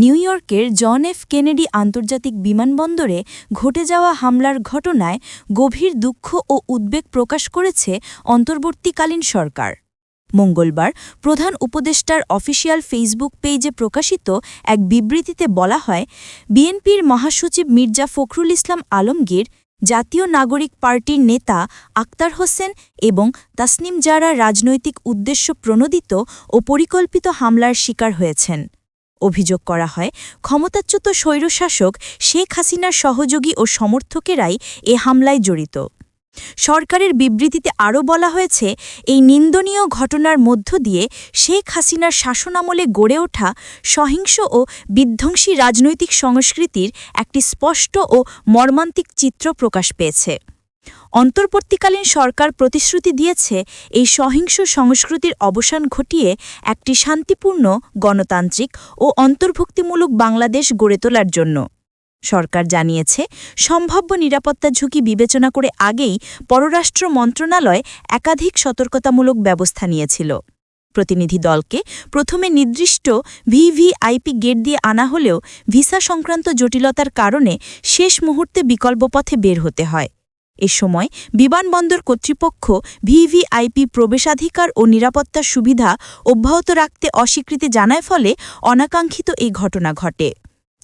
New ইয়র্কের John F Kennedy আন্তর্জাতিক বিমানবন্দরে ঘটে যাওয়া হামলার ঘটনায় গভীর দুঃখ ও উদ্বেগ প্রকাশ করেছে অন্তর্বর্তীকালীন সরকার। মঙ্গলবার প্রধান উপদেষ্টার অফিসিয়াল ফেসবুক পেজে প্রকাশিত এক বিবৃতিতে বলা হয়, বিএনপির মহাসচিব মির্জা ফখরুল ইসলাম আলমগীর, জাতীয় নাগরিক পার্টির নেতা আক্তার হোসেন এবং তাসনিম জারা রাজনৈতিক উদ্দেশ্য প্রণোদিত ও পরিকল্পিত হামলার শিকার হয়েছেন। অভিযোগ করা হয়। ক্ষমতাচ্যুত স্বৈরশাসক শেখ হাসিনার সহযোগী ও সমর্থকেরাই এ হামলায় জড়িত। সরকারের বিবৃতিতে আরও বলা হয়েছে, এই নিন্দনীয় ঘটনার মধ্য দিয়ে শেখ হাসিনার শাসনামলে গড়ে ওঠা সহিংস ও বিধ্বংসী রাজনৈতিক সংস্কৃতির একটি স্পষ্ট ও মর্মান্তিক চিত্র প্রকাশ পেয়েছে। অন্তর্বর্তীকালীন সরকার প্রতিশ্রুতি দিয়েছে এই সহিংস সংস্কৃতির অবসান ঘটিয়ে একটি শান্তিপূর্ণ, গণতান্ত্রিক ও অন্তর্ভুক্তিমূলক বাংলাদেশ গড়ে তোলার জন্য। সরকার জানিয়েছে, সম্ভাব্য নিরাপত্তা ঝুঁকি বিবেচনা করে আগেই পররাষ্ট্র মন্ত্রণালয় একাধিক সতর্কতামূলক ব্যবস্থা নিয়েছিল। প্রতিনিধি দলকে প্রথমে নির্দিষ্ট ভিভিআইপি গেট দিয়ে আনা হলেও ভিসা সংক্রান্ত জটিলতার কারণে শেষ মুহূর্তে বিকল্প পথে বের হতে হয়। এ সময় বিমানবন্দর কর্তৃপক্ষ ভিভিআইপি প্রবেশাধিকার ও নিরাপত্তার সুবিধা অব্যাহত রাখতে অস্বীকৃতি জানায় ফলে অনাকাঙ্ক্ষিত এই ঘটনা ঘটে।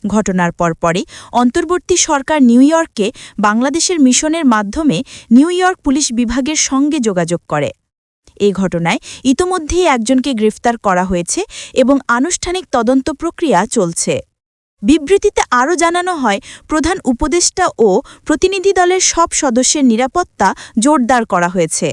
ঘটনার পরপরে অন্তর্বর্তী সরকার নিউ ইয়র্কে বাংলাদেশের মিশনের মাধ্যমে নিউ ইয়র্ক পুলিশ বিভাগের সঙ্গে যোগাযোগ করে। এ ঘটনায় ইতোমধ্যেই একজনকে গ্রেফতার করা হয়েছে এবং আনুষ্ঠানিক তদন্ত প্রক্রিয়া চলছে। বিবৃতিতে আরও জানানো হয়, প্রধান উপদেষ্টা ও প্রতিনিধি দলের সব সদস্যের নিরাপত্তা জোরদার করা হয়েছে।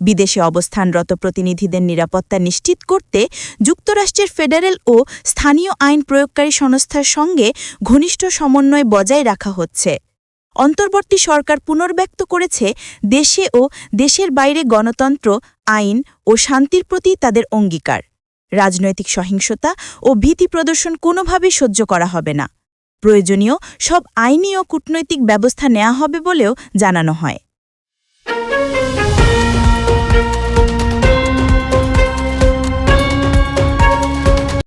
বিদেশে অবস্থানরত প্রতিনিধিদের নিরাপত্তা নিশ্চিত করতে যুক্তরাষ্ট্রের ফেডারেল ও স্থানীয় আইন প্রয়োগকারী সংস্থার সঙ্গে ঘনিষ্ঠ সমন্বয় বজায় রাখা হচ্ছে। অন্তর্বর্তী সরকার পুনর্ব্যক্ত করেছে দেশে ও দেশের বাইরে গণতন্ত্র, আইন ও শান্তির প্রতি তাদের অঙ্গীকার। রাজনৈতিক সহিংসতা ও ভীতি প্রদর্শন কোনোভাবেই সহ্য করা হবে না। প্রয়োজনীয় সব আইনি ও কূটনৈতিক ব্যবস্থা নেওয়া হবে বলেও জানানো হয়।